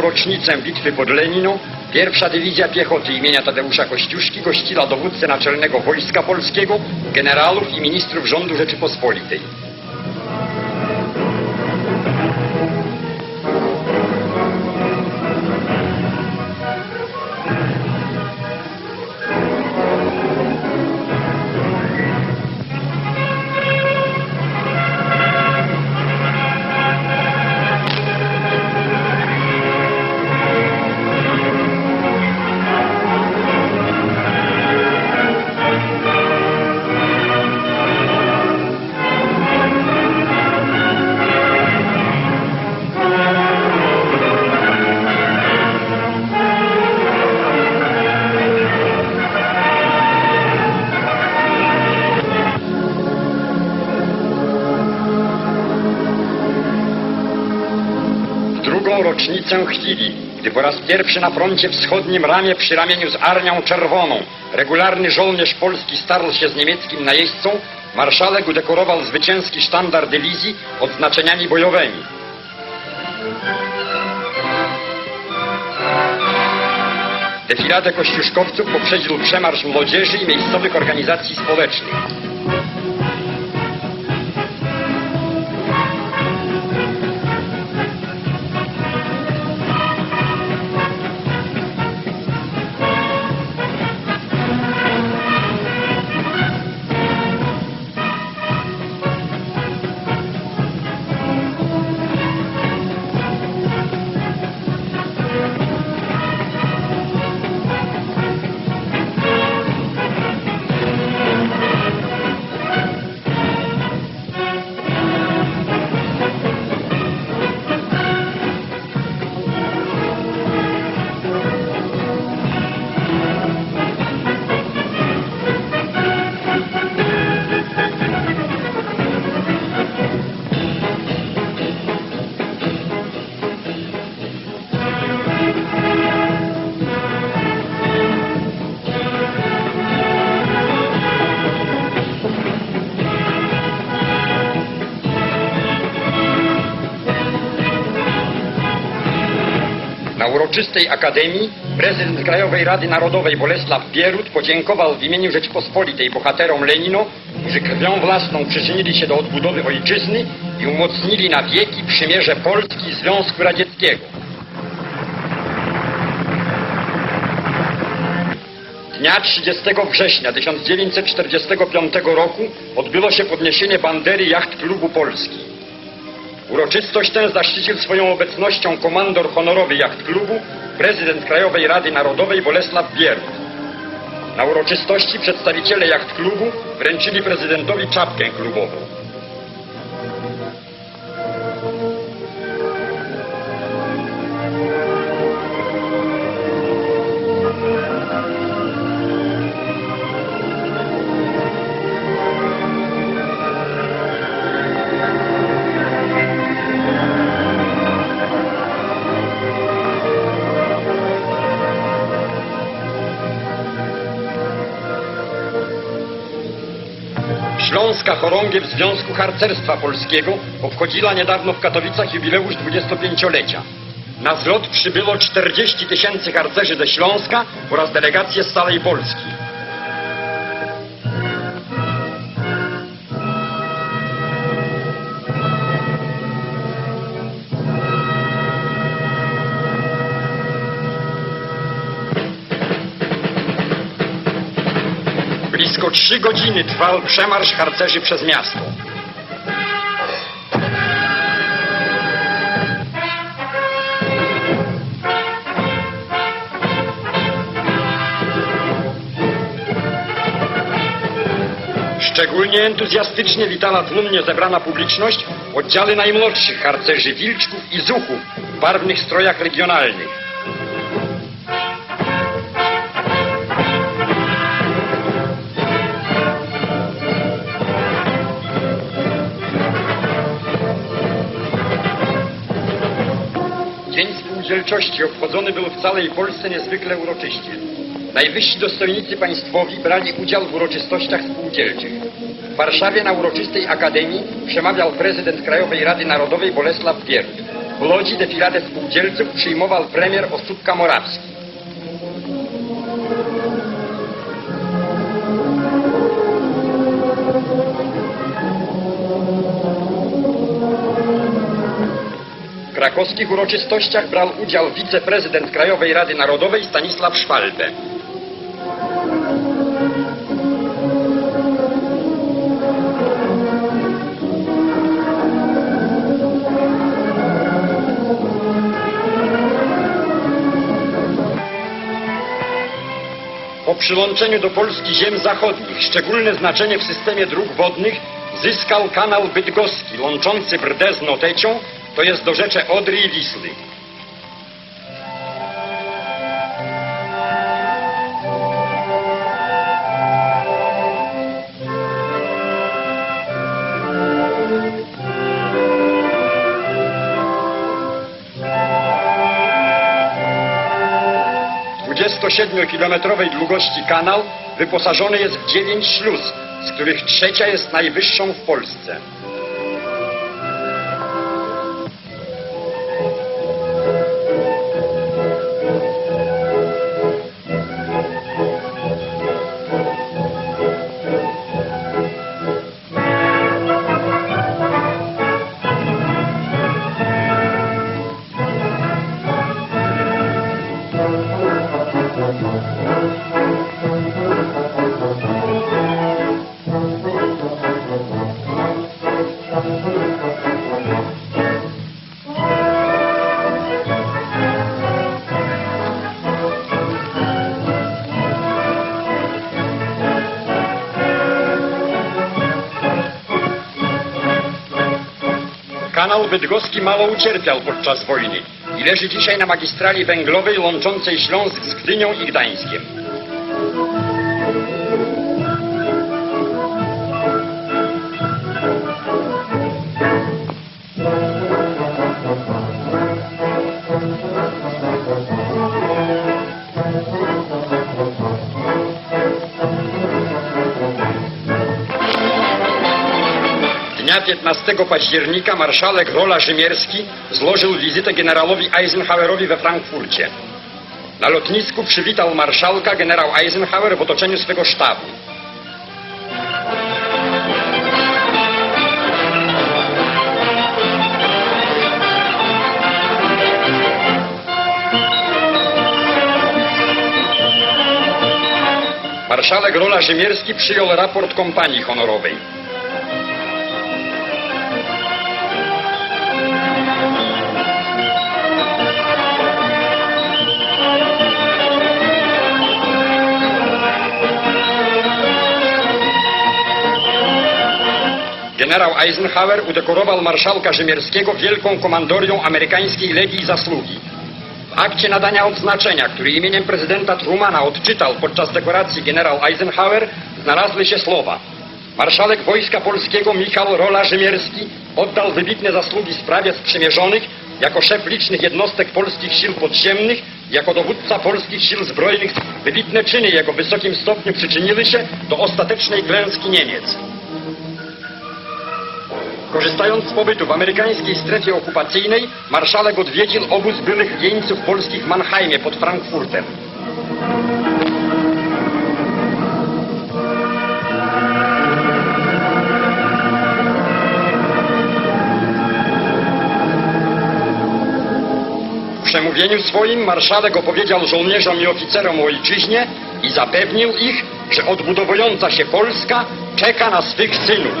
rocznicę bitwy pod Lenino pierwsza dywizja piechoty imienia Tadeusza Kościuszki gościła dowódcę naczelnego Wojska Polskiego, generałów i ministrów rządu Rzeczypospolitej. Drugą rocznicę chwili, gdy po raz pierwszy na froncie wschodnim ramię przy ramieniu z Armią Czerwoną regularny żołnierz polski starł się z niemieckim najeźdźcą, marszałek udekorował zwycięski sztandar dywizji odznaczeniami bojowymi. Defiladę kościuszkowców poprzedził przemarsz młodzieży i miejscowych organizacji społecznych. Na uroczystej akademii prezydent Krajowej Rady Narodowej Bolesław Bierut podziękował w imieniu Rzeczpospolitej bohaterom Lenino, którzy krwią własną przyczynili się do odbudowy ojczyzny i umocnili na wieki przymierze Polski i Związku Radzieckiego. Dnia 30 września 1945 roku odbyło się podniesienie bandery jacht klubu Polski. Uroczystość tę zaszczycił swoją obecnością komandor honorowy jacht klubu, prezydent Krajowej Rady Narodowej Bolesław Bierut. Na uroczystości przedstawiciele jacht klubu wręczyli prezydentowi czapkę klubową. Śląska Chorągiew Związku Harcerstwa Polskiego obchodziła niedawno w Katowicach jubileusz 25-lecia. Na zlot przybyło 40 tysięcy harcerzy ze Śląska oraz delegacje z całej Polski. Trzy godziny trwał przemarsz harcerzy przez miasto. Szczególnie entuzjastycznie witała tłumnie zebrana publiczność oddziały najmłodszych harcerzy Wilczków i Zuchów w barwnych strojach regionalnych. Spółdzielczości obchodzony był w całej Polsce niezwykle uroczyście. Najwyżsi dostojnicy państwowi brali udział w uroczystościach spółdzielczych. W Warszawie na uroczystej akademii przemawiał prezydent Krajowej Rady Narodowej Bolesław Bierut. W Łodzi defiladę spółdzielców przyjmował premier Osódka Morawski. Krakowskich uroczystościach brał udział wiceprezydent Krajowej Rady Narodowej Stanisław Szwalbe. Po przylączeniu do Polski ziem zachodnich szczególne znaczenie w systemie dróg wodnych zyskał kanał bydgoski łączący Brdę z Notecią, to jest do rzeczy Odry i Wisły. W 27-kilometrowej długości kanał wyposażony jest w 9 śluz, z których trzecia jest najwyższą w Polsce. Kanał bydgoski mało ucierpiał podczas wojny i leży dzisiaj na magistrali węglowej łączącej Śląsk z Gdynią i Gdańskiem. Dnia 15 października marszałek Rola Rzymierski złożył wizytę generałowi Eisenhowerowi we Frankfurcie. Na lotnisku przywitał marszałka generał Eisenhower w otoczeniu swego sztabu. Marszałek Rola Rzymierski przyjął raport kompanii honorowej. Generał Eisenhower udekorował marszałka Rzymierskiego wielką komandorią amerykańskiej Legii Zasługi. W akcie nadania odznaczenia, który imieniem prezydenta Trumana odczytał podczas dekoracji generał Eisenhower, znalazły się słowa Marszałek Wojska Polskiego Michał Rola Rzymierski oddał wybitne zasługi sprawie sprzymierzonych jako szef licznych jednostek polskich sił podziemnych, jako dowódca polskich sił zbrojnych. Wybitne czyny jego w wysokim stopniu przyczyniły się do ostatecznej klęski Niemiec. Korzystając z pobytu w amerykańskiej strefie okupacyjnej, marszałek odwiedził obóz byłych jeńców polskich w Mannheimie pod Frankfurtem. W przemówieniu swoim marszałek opowiedział żołnierzom i oficerom o ojczyźnie i zapewnił ich, że odbudowująca się Polska czeka na swych synów.